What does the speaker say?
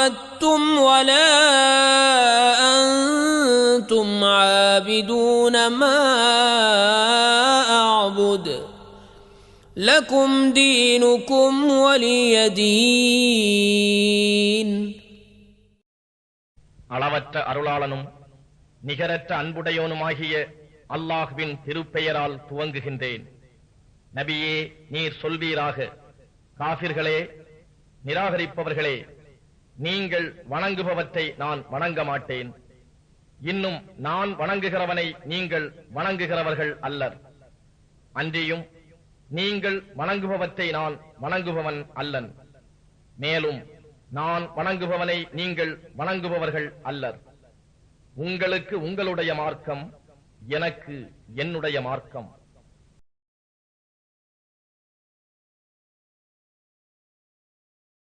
عبدتم ولا أنتم عابدون ما أعبد لكم دينكم ولي دين அளவற்ற அருளாளனும் நிகரற்ற அன்புடையோனுமாகிய அல்லாஹ்வின் திருப்பெயரால் துவங்குகின்றேன் நபியே நீர் சொல்வீராக காபிர்களே நிராகரிப்பவர்களே நீங்கள் வணங்குபவற்றை நான் வணங்க மாட்டேன். இன்னும் நான் வணங்குகிறவனை நீங்கள் வணங்குகிறவர்கள் அல்லர். அன்றியும் நீங்கள் வணங்குபவற்றை நான் வணங்குபவன் அல்லன். மேலும் நான் வணங்குபவனை நீங்கள் வணங்குபவர்கள் அல்லர். உங்களுக்கு உங்களுடைய மார்க்கம் எனக்கு என்னுடைய மார்க்கம்.